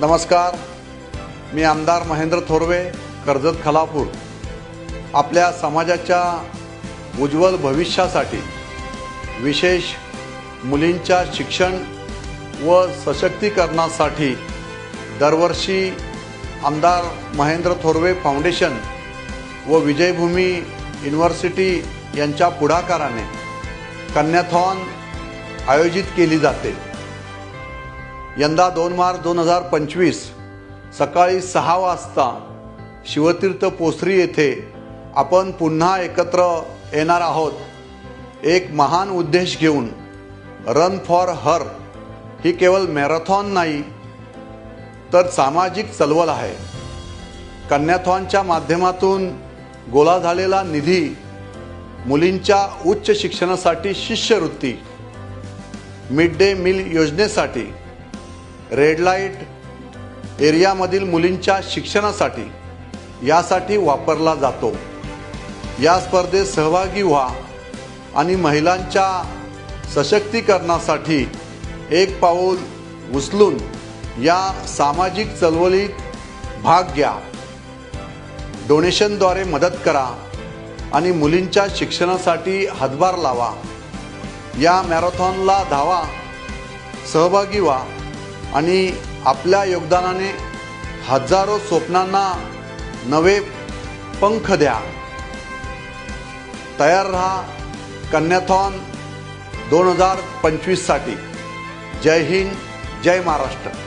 नमस्कार. मी आमदार महेंद्र थोरवे कर्जत खलापूर. आपल्या समाजाच्या उज्ज्वल भविष्यासाठी विशेष मुलींच्या शिक्षण व सशक्तीकरणासाठी दरवर्षी आमदार महेंद्र थोरवे फाउंडेशन व विजयभूमी युनिव्हर्सिटी यांच्या पुढाकाराने कन्याथॉन आयोजित केली जाते. यंदा दोन मार्च दोन हजार पंचवीस सकाळी सहा वाजता शिवतीर्थ पोसरी येथे आपण पुन्हा एकत्र येणार आहोत. एक महान उद्देश घेऊन रन फॉर हर ही केवळ मॅरेथॉन नाही तर सामाजिक चळवळ आहे. कन्याथॉनच्या माध्यमातून गोळा झालेला निधी मुलींच्या उच्च शिक्षणासाठी शिष्यवृत्ती मिड डे मील योजनेसाठी रेड लाइट एरियामधील मुलींच्या शिक्षणासाठी यासाठी वापरला जातो. या स्पर्धेत सहभागी व्हा आणि महिलांच्या सशक्तीकरणासाठी एक पाऊल उचलून या सामाजिक चळवळीत भाग घ्या. डोनेशनद्वारे मदत करा आणि मुलींच्या शिक्षणासाठी हातभार लावा. या मॅरेथॉनला धावा. सहभागी व्हा. आणि आपल्या योगदानाने हजारो स्वप्नांना नवे पंख द्या. तयार रहा कन्याथॉन दोन हजार पंचवीससाठी. जय हिंद जय महाराष्ट्र.